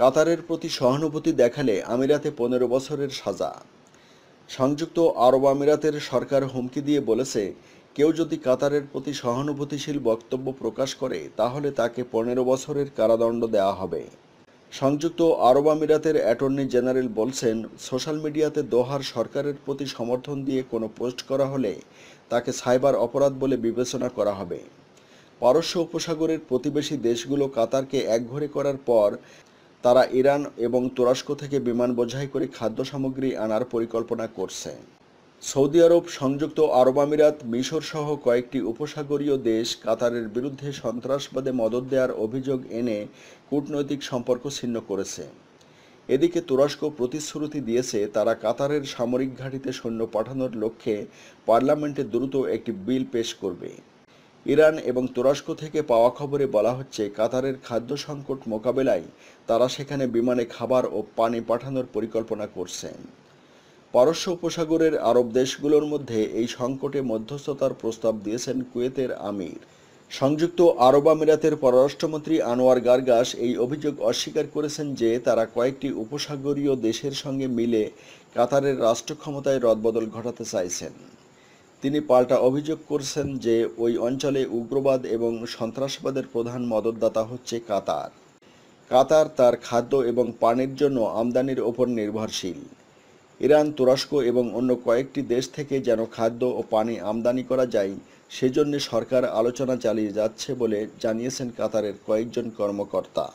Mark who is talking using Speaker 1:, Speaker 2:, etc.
Speaker 1: কাতারের প্রতি সহানুভূতি দেখালে আমিরাতে পনেরো বছরের সাজা। সংযুক্ত আরব আমিরাতের সরকার হুমকি দিয়ে বলেছে, কেউ যদি কাতারের প্রতি সহানুভূতিশীল বক্তব্য প্রকাশ করে, তাহলে তাকে পনেরো বছরের কারাদণ্ড দেওয়া হবে। সংযুক্ত আরব আমিরাতের অ্যাটর্নি জেনারেল বলছেন, সোশ্যাল মিডিয়াতে দোহার সরকারের প্রতি সমর্থন দিয়ে কোনো পোস্ট করা হলে তাকে সাইবার অপরাধ বলে বিবেচনা করা হবে। পারস্য উপসাগরের প্রতিবেশী দেশগুলো কাতারকে একঘরে করার পর তারা ইরান এবং তুরস্ক থেকে বিমান বোঝাই করে খাদ্য সামগ্রী আনার পরিকল্পনা করছে। সৌদি আরব, সংযুক্ত আরব আমিরাত, মিশর সহ কয়েকটি উপসাগরীয় দেশ কাতারের বিরুদ্ধে সন্ত্রাসবাদে মদত দেওয়ার অভিযোগ এনে কূটনৈতিক সম্পর্ক ছিন্ন করেছে। এদিকে তুরস্ক প্রতিশ্রুতি দিয়েছে তারা কাতারের সামরিক ঘাঁটিতে সৈন্য পাঠানোর লক্ষ্যে পার্লামেন্টে দ্রুত একটি বিল পেশ করবে। ইরান এবং তুরস্ক থেকে পাওয়া খবরে বলা হচ্ছে, কাতারের খাদ্য সংকট মোকাবেলায় তারা সেখানে বিমানে খাবার ও পানি পাঠানোর পরিকল্পনা করছেন পারস্য উপসাগরের আরব দেশগুলোর মধ্যে এই সংকটে মধ্যস্থতার প্রস্তাব দিয়েছেন কুয়েতের আমির। সংযুক্ত আরব আমিরাতের পররাষ্ট্রমন্ত্রী আনোয়ার গার্গাস এই অভিযোগ অস্বীকার করেছেন যে, তারা কয়েকটি উপসাগরীয় দেশের সঙ্গে মিলে কাতারের রাষ্ট্র ক্ষমতায় রদবদল ঘটাতে চাইছেন। তিনি পাল্টা অভিযোগ করছেন যে ওই অঞ্চলে উগ্রবাদ এবং সন্ত্রাসবাদের প্রধান মদতদাতা হচ্ছে কাতার। কাতার তার খাদ্য এবং পানির জন্য আমদানির ওপর নির্ভরশীল। ইরান, তুরস্ক এবং অন্য কয়েকটি দেশ থেকে যেন খাদ্য ও পানি আমদানি করা যায়, সেজন্য সরকার আলোচনা চালিয়ে যাচ্ছে বলে জানিয়েছেন কাতারের কয়েকজন কর্মকর্তা।